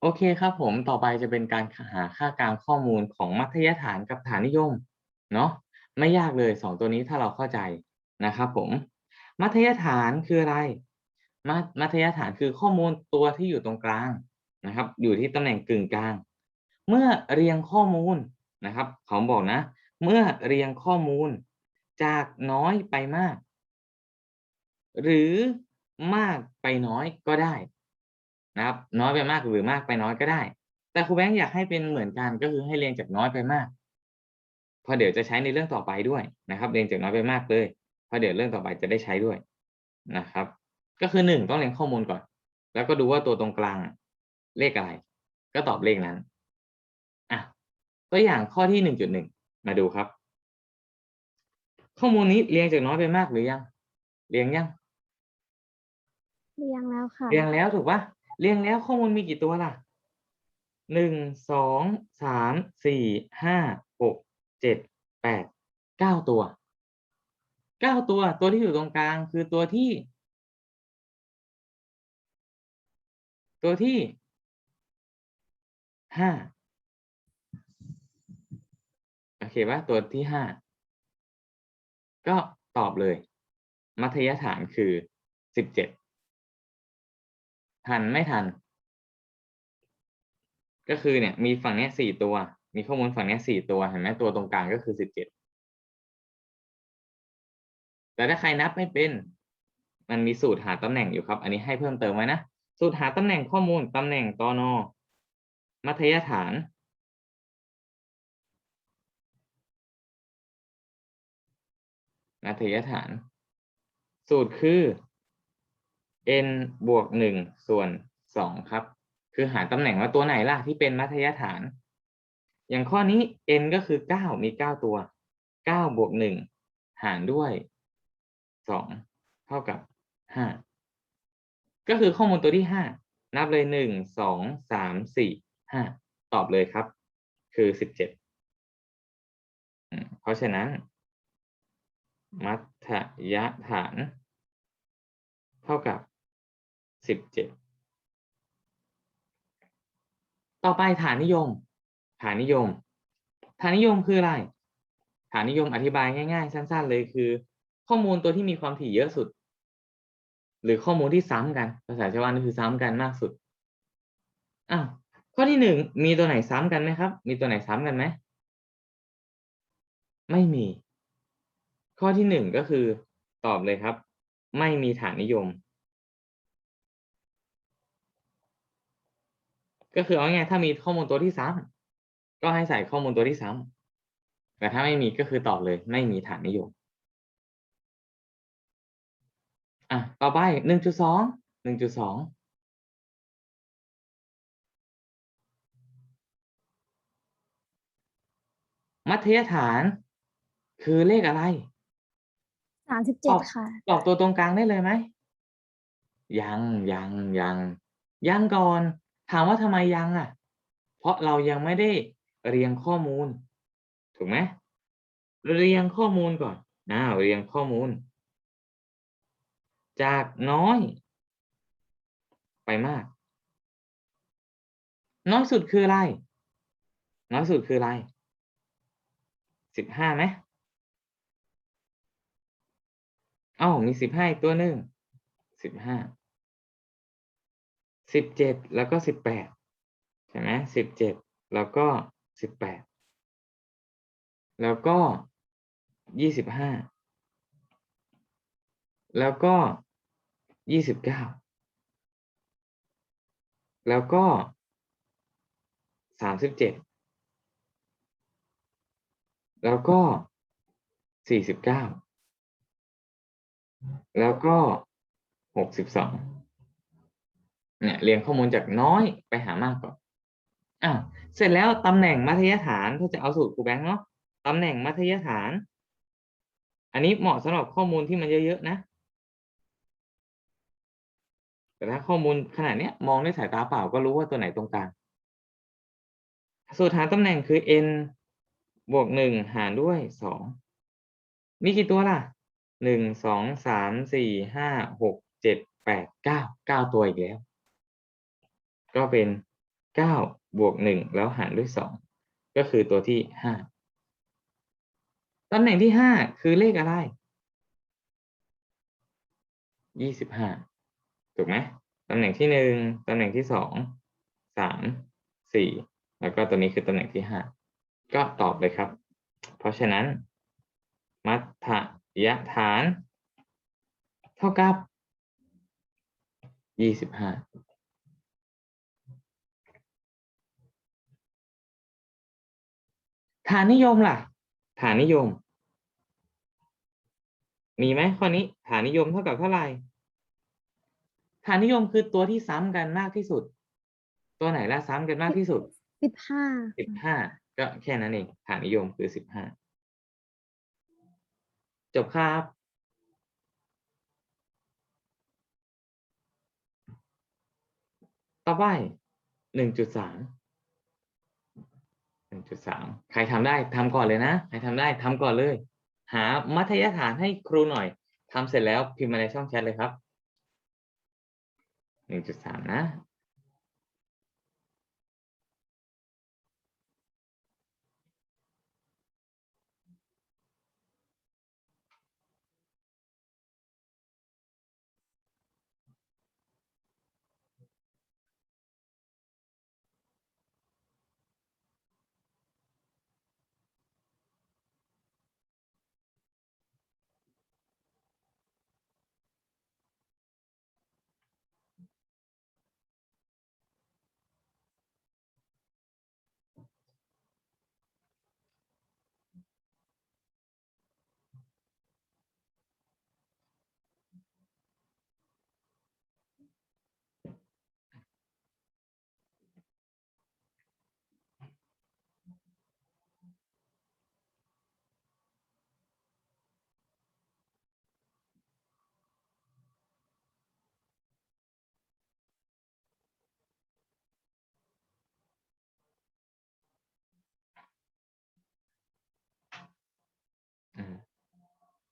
โอเคครับผมต่อไปจะเป็นการหาค่ากลางข้อมูลของมัธยฐานกับฐานนิยมเนาะไม่ยากเลยสองตัวนี้ถ้าเราเข้าใจนะครับผมมัธยฐานคืออะไรมัธมัธยฐานคือข้อมูลตัวที่อยู่ตรงกลางนะครับ อยู่ที่ตำแหน่งกึ่งกลาง เมื่อเรียงข้อมูลนะครับเขาบอกนะ เมื่อเรียงข้อมูลจากน้อยไปมาก หรือมากไปน้อยก็ได้ นะครับ น้อยไปมากหรือมากไปน้อยก็ได้ แต่ครูแบงค์อยากให้เป็นเหมือนกันก็คือให้เรียงจากน้อยไปมากเพราะเดี๋ยวจะใช้ในเรื่องต่อไปด้วยนะครับ เรียงจากน้อยไปมากเลยเพราะเดี๋ยวเรื่องต่อไปจะได้ใช้ด้วยนะครับ ก็คือหนึ่งต้องเรียงข้อมูลก่อน แล้วก็ดูว่าตัวตรงกลางอะเลขอะไรก็ตอบเลขนั้นอะตัวอย่างข้อที่หนึ่งจุดหนึ่งมาดูครับ ข้อมูลนี้เรียงจากน้อยไปมากหรือยัง เรียงยัง เรียงแล้วค่ะ เรียงแล้วถูกปะ เรียงแล้วข้อมูลมีกี่ตัวล่ะหนึ่งสองสามสี่ห้าหกเจ็ดแปดเก้าตัวเก้าตัวตัวที่อยู่ตรงกลางคือตัวที่ ตัวที่ห้าโอเคปะตัวที่ห้าก็ตอบเลย มัธยฐานคือสิบเจ็ด ทันไม่ทัน ก็คือเนี่ย มีฝั่งนี้สี่ตัว มีข้อมูลฝั่งนี้สี่ตัวเห็นไหมตัวตรงกลางก็คือสิบเจ็ดแต่ถ้าใครนับไม่เป็น มันมีสูตรหาตำแหน่งอยู่ครับ อันนี้ให้เพิ่มเติมไว้นะ สูตรหาตำแหน่งข้อมูลตำแหน่งตอนอมัธยฐาน มัธยฐาน สูตรคือ n บวกหนึ่งส่วนสองครับ คือหาตำแหน่งว่าตัวไหนล่ะที่เป็นมัธยฐาน อย่างข้อนี้ n ก็คือเก้ามีเก้าตัวเก้าบวกหนึ่งหารด้วยสองเท่ากับห้าก็คือข้อมูลตัวที่ห้านับเลยหนึ่งสองสามสี่ห้าตอบเลยครับ คือสิบเจ็ดเพราะฉะนั้น มัธยฐาน เท่ากับ สิบเจ็ดต่อไปฐานนิยม ฐานนิยม ฐานนิยมคืออะไร ฐานนิยมอธิบายง่าย ๆ สั้น ๆ เลยคือ ข้อมูลตัวที่มีความถี่เยอะสุด หรือข้อมูลที่ซ้ำกัน ภาษาชาวบ้านคือซ้ำกันมากสุดอ้าวข้อที่หนึ่งมีตัวไหนซ้ำกันไหมครับ มีตัวไหนซ้ำกันไหมไม่มี ข้อที่หนึ่งก็คือ ตอบเลยครับ ไม่มีฐานนิยม ก็คือเอาง่ายๆถ้ามีข้อมูลตัวที่ซ้ำก็ให้ใส่ข้อมูลตัวที่ซ้ำแต่ถ้าไม่มีก็คือตอบเลย ไม่มีฐานนิยมอะต่อไปหนึ่งจุดสองหนึ่งจุดสองมัธยฐานคือเลขอะไรสามสิบตเจ็อดบค่ะ ตอบตัวตรงกลางได้เลยไหม ยังยังยังยังก่อน ถามว่าทำไมยังอะ เพราะเรายังไม่ได้เรียงข้อมูล ถูกไหมเรียงข้อมูลก่อนนะเรียงข้อมูล จากน้อย ไปมาก น้อยสุดคืออะไร น้อยสุดคืออะไรสิบห้าไหมอ้าวมีสิบห้าตัวหนึ่งสิบห้า สิบเจ็ดแล้วก็สิบแปดใช่ไหมสิบเจ็ดแล้วก็สิบแปดแล้วก็ยี่สิบห้าแล้วก็ยี่สิบเก้าแล้วก็สามสิบเจ็ดแล้วก็สี่สิบเก้าแล้วก็หกสิบสอง เนี่ยเรียงข้อมูลจากน้อยไปหามากก่อนอ้าวเสร็จแล้วตำแหน่งมัธยฐานถ้าจะเอาสูตรครูแบงค์เนาะตำแหน่งมัธยฐาน อันนี้เหมาะสำหรับข้อมูลที่มันเยอะๆนะ แต่ถ้าข้อมูลขนาดเนี้ยมองด้วยสายตาเปล่าก็รู้ว่าตัวไหนตรงกลางสูตรหาตำแหน่งคือ n บวกหนึ่งหารด้วยสองมีกี่ตัวล่ะหนึ่งสองสามสี่ห้าหกเจ็ดแปดเก้าเก้าตัวอีกแล้ว ก็เป็น 9 บวก 1 แล้วหารด้วย 2 ก็คือตัวที่ 5 ตำแหน่งที่ 5 คือเลขอะไร 25 ถูกไหมตำแหน่งที่ 1 ตำแหน่งที่ 2 3 4 แล้วก็ตัวนี้คือตำแหน่งที่ 5 ก็ตอบเลยครับ เพราะฉะนั้น มัธยฐาน เท่ากับ 25 ฐานนิยมล่ะ ฐานนิยม มีไหมข้อนี้ ฐานนิยมเท่ากับเท่าไหร่ฐานนิยมคือตัวที่ซ้ำกันมากที่สุด ตัวไหนล่ะซ้ำกันมากที่สุดสิบห้าสิบห้าก็แค่นั้นเอง ฐานนิยมคือสิบห้าจบครับต่อไปหนึ่งจุดสาม หนึ่งจุดสามใครทำได้ทำก่อนเลยนะใครทำได้ทำก่อนเลย หามัธยฐานให้ครูหน่อยทำเสร็จแล้วพิมพ์มาในช่องแชทเลยครับหนึ่งจุดสามนะ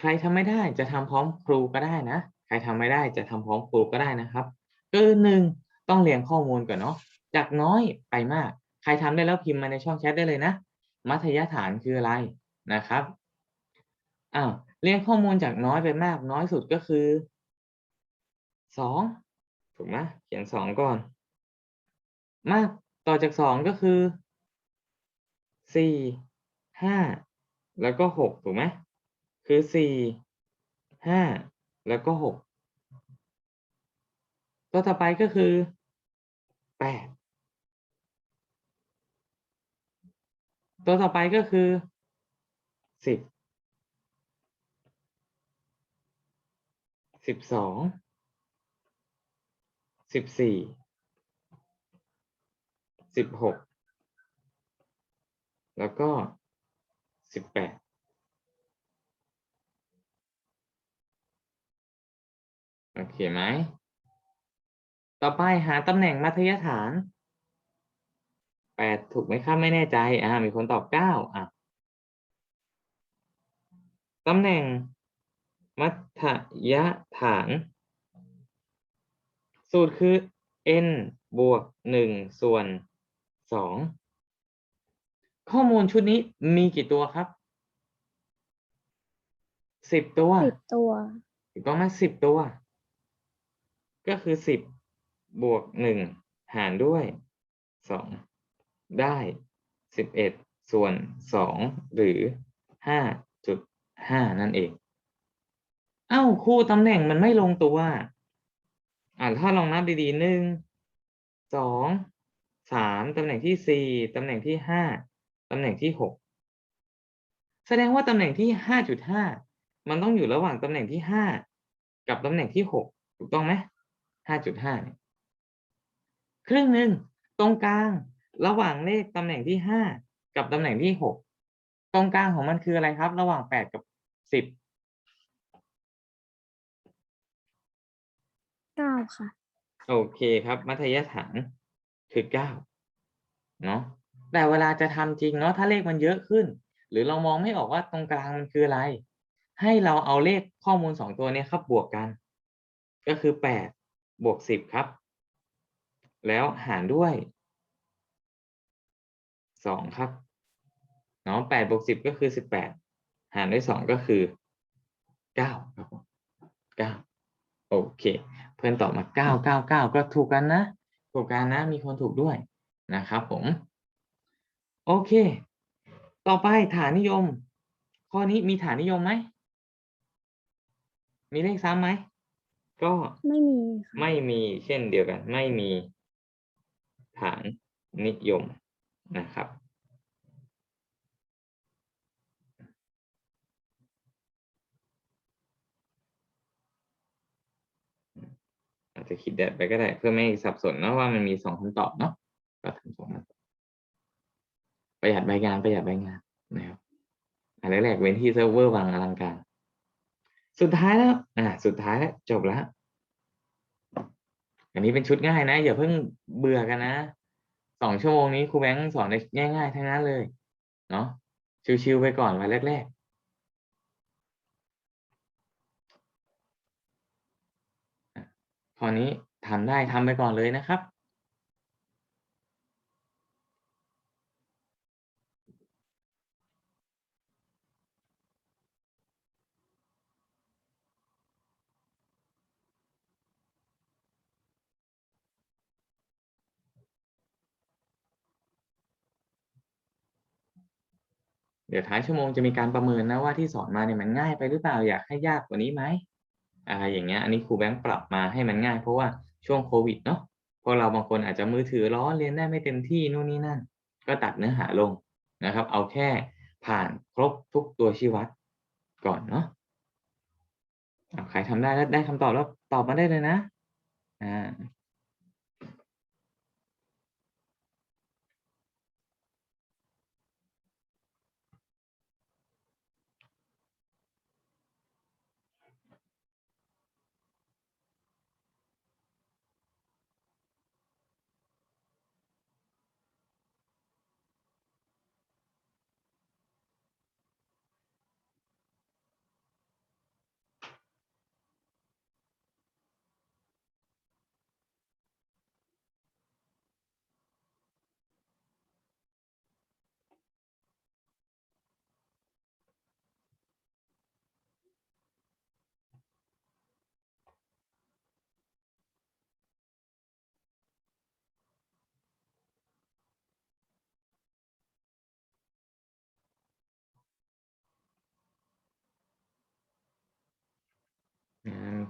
ใครทำไม่ได้จะทำพร้อมครูก็ได้นะ ใครทำไม่ได้จะทำพร้อมครูก็ได้นะครับคือหนึ่งต้องเรียงข้อมูลก่อนเนาะจากน้อยไปมาก ใครทำได้แล้วพิมพ์มาในช่องแชทได้เลยนะ มัธยฐานคืออะไรนะครับอ้าวเรียงข้อมูลจากน้อยไปมาก น้อยสุดก็คือสองถูกไหมเขียนสองก่อน มากต่อจากสองก็คือสี่ห้าแล้วก็หกถูกไหม คือสี่ห้าแล้วก็หกตัวต่อไปก็คือแปดตัวต่อไปก็คือสิบสิบสองสิบสี่สิบหกแล้วก็สิบแปด โอเคไหม ต่อไปหาตำแหน่งมัธยฐานแปดถูกไหมครับไม่แน่ใจ อ่า มีคนตอบเก้าอะตำแหน่งมัธยฐาน สูตรคือ n บวกหนึ่งส่วนสองข้อมูลชุดนี้มีกี่ตัวครับสิบตัวสิบตัวถูกต้องไหมสิบตัว ก็คือสิบบวกหนึ่งหารด้วยสองได้สิบเอ็ดส่วนสองหรือห้าจุดห้านั่นเอง เอ้าครูตำแหน่งมันไม่ลงตัวอ่าถ้าลองนับดีๆหนึ่งสองสามตำแหน่งที่สี่ตำแหน่งที่ห้าตำแหน่งที่หกแสดงว่าตำแหน่งที่ห้าจุดห้ามันต้องอยู่ระหว่างตำแหน่งที่ห้ากับตำแหน่งที่หกถูกต้องไหม ห้าจุดห้าเนี่ยครึ่งหนึ่งตรงกลางระหว่างเลขตำแหน่งที่ห้ากับตำแหน่งที่หกตรงกลางของมันคืออะไรครับ ระหว่างแปดกับสิบเก้าค่ะ โอเคครับ มัธยฐานคือเก้าเนาะแต่เวลาจะทำจริงเนาะถ้าเลขมันเยอะขึ้น หรือเรามองไม่ออกว่าตรงกลางมันคืออะไร ให้เราเอาเลขข้อมูลสองตัวเนี้ครับบวกกัน ก็คือแปด บวกสิบครับ แล้วหารด้วยสองครับเนาะแปดบวกสิบก็คือสิบแปดหารด้วยสองก็คือเก้าครับเก้าโอเค เพื่อนตอบมาเก้าเก้าเก้าก็ถูกกันนะ ถูกกันนะ มีคนถูกด้วยนะครับผม โอเค ต่อไปฐานนิยม ข้อนี้มีฐานนิยมไหม มีเลขซ้ำไหม ก็ไม่มีค่ะไม่มีเช่นเดียวกัน ไม่มีฐานนิยมนะครับ อาจจะคิดแบบไปก็ได้เพื่อไม่ให้สับสนเนอะว่ามันมีสองคำตอบเนาะก็ทำสองคำตอบประหยัดใบงานประหยัดใบงานนะครับอันแรกๆเว้นที่เซิร์ฟเวอร์วางอลังการ สุดท้ายแล้วอ่าสุดท้ายแล้วจบแล้วอันนี้เป็นชุดง่ายนะอย่าเพิ่งเบื่อกันนะสองชั่วโมงนี้ครูแบงค์สอนได้ง่ายๆทั้งนั้นเลยเนาะชิวๆไปก่อนวันแรกๆอะข้อนี้ทำได้ทำไปก่อนเลยนะครับ เดี๋ยวท้ายชั่วโมงจะมีการประเมินนะว่าที่สอนมาเนี่ยมันง่ายไปหรือเปล่าอยากให้ยากกว่านี้ไหมอะไรอย่างเงี้ยอันนี้ครูแบงค์ปรับมาให้มันง่ายเพราะว่าช่วงโควิดเนาะพวกเราบางคนอาจจะมือถือร้อนเรียนได้ไม่เต็มที่นู่นนี่นั่น ก็ตัดเนื้อหาลงนะครับ เอาแค่ผ่านครบทุกตัวชี้วัดก่อนเนาะอะใครทำได้แล้วได้คำตอบแล้วตอบมาได้เลยนะอ่า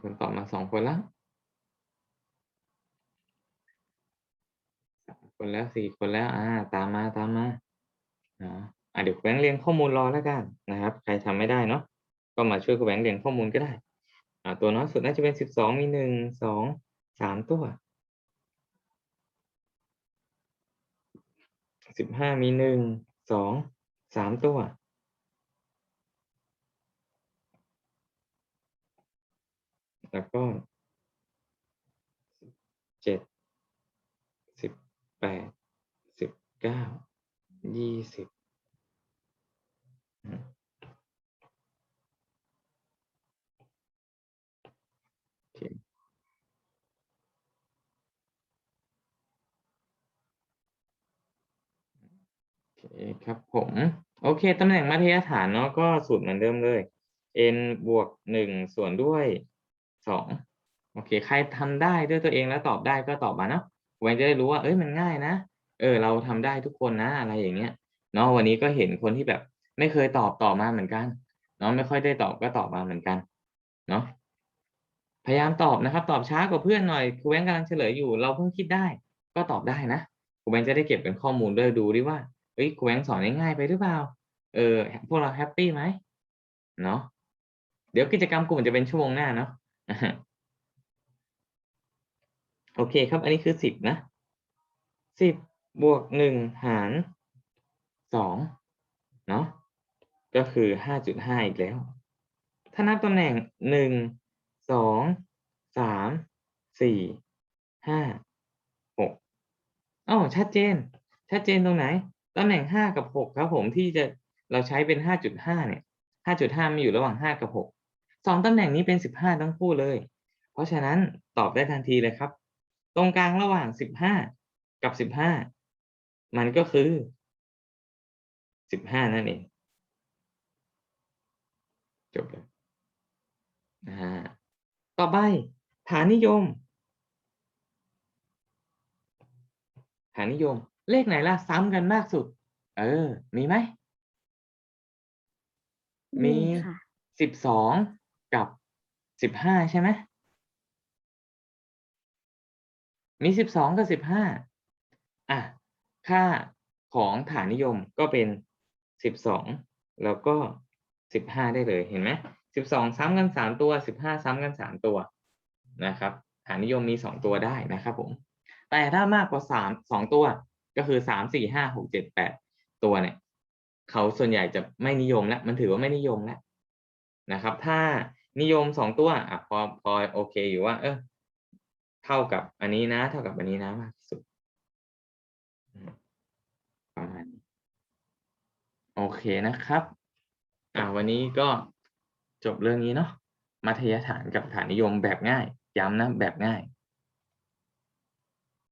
คนตอบมาสองคนแล้วสามคนแล้วสี่คนแล้ว อ่า ตามมาตามมาเนาะอ่าเดี๋ยวครูแบงค์เรียงข้อมูลรอแล้วกันนะครับ ใครทำไม่ได้เนาะก็มาช่วยครูแบงค์เรียงข้อมูลก็ได้อ่าตัวน้อยสุดน่าจะเป็นสิบสองมีหนึ่งสองสามตัวสิบห้ามีหนึ่งสองสามตัว แล้วก็เจ็ดสิบแปดสิบเก้ายี่สิบโอเคโอเคครับผม โอเค ตำแหน่งมัธยฐานเนาะก็สูตรเหมือนเดิมเลย n บวกหนึ่งส่วนด้วย สองโอเค ใครทำได้ด้วยตัวเองแล้วตอบได้ก็ตอบมาเนาะไว้จะได้รู้ว่าเอ้ยมันง่ายนะเออ เราทำได้ทุกคนนะอะไรอย่างเงี้ยเนาะวันนี้ก็เห็นคนที่แบบไม่เคยตอบตอบมาเหมือนกันเนาะไม่ค่อยได้ตอบก็ตอบมาเหมือนกันเนาะพยายามตอบนะครับ ตอบช้ากว่าเพื่อนหน่อยครูแบงกำลังเฉลยอยู่ เราเพิ่งคิดได้ ก็ตอบได้นะครูแบงจะได้เก็บเป็นข้อมูลด้วยดูดิว่าเฮ้ยครูแบงสอนง่ายไปหรือเปล่าเออพวกเราแฮปปี้ไหมเนาะเดี๋ยวกิจกรรมกลุ่มจะเป็นชั่วโมงหน้าเนาะ โอเคครับ อันนี้คือสิบนะสิบบวกหนึ่งหารสองเนาะก็คือห้าจุดห้าอีกแล้ว ถ้านับตำแหน่งหนึ่งสองสามสี่ห้าหกอ้าวชัดเจน ชัดเจนตรงไหนตำแหน่งห้ากับหกครับผมที่จะเราใช้เป็นห้าจุดห้าเนี่ยห้าจุดห้ามีอยู่ระหว่างห้ากับหก สองตำแหน่งนี้เป็นสิบห้าทั้งคู่เลย เพราะฉะนั้นตอบได้ทันทีเลยครับ ตรงกลางระหว่างสิบห้ากับสิบห้ามันก็คือสิบห้านั่นเองจบเลยอ่าต่อไปฐานนิยม ฐานนิยม เลขไหนล่ะซ้ำกันมากสุด เออ มีไหม มีค่ะสิบสอง กับสิบห้าใช่ไหมมีสิบสองกับสิบห้าอะ ค่าของฐานนิยมก็เป็นสิบสองแล้วก็สิบห้าได้เลยเห็นไหมสิบสองซ้ำกันสามตัวสิบห้าซ้ำกันสามตัวนะครับฐานนิยมมีสองตัวได้นะครับผม แต่ถ้ามากกว่าสามสองตัวก็คือสามสี่ห้าหกเจ็ดแปดตัวเนี่ย เขาส่วนใหญ่จะไม่นิยมแล้วมันถือว่าไม่นิยมแล้วนะครับ ถ้า นิยมสองตัวอะพอพอโอเคอยู่ว่า เออเท่ากับอันนี้นะ เท่ากับอันนี้นะมากที่สุดประมาณนี้โอเคนะครับ อ่าวันนี้ก็จบเรื่องนี้เนาะมัธยฐานกับฐานนิยมแบบง่าย ย้ำนะแบบง่าย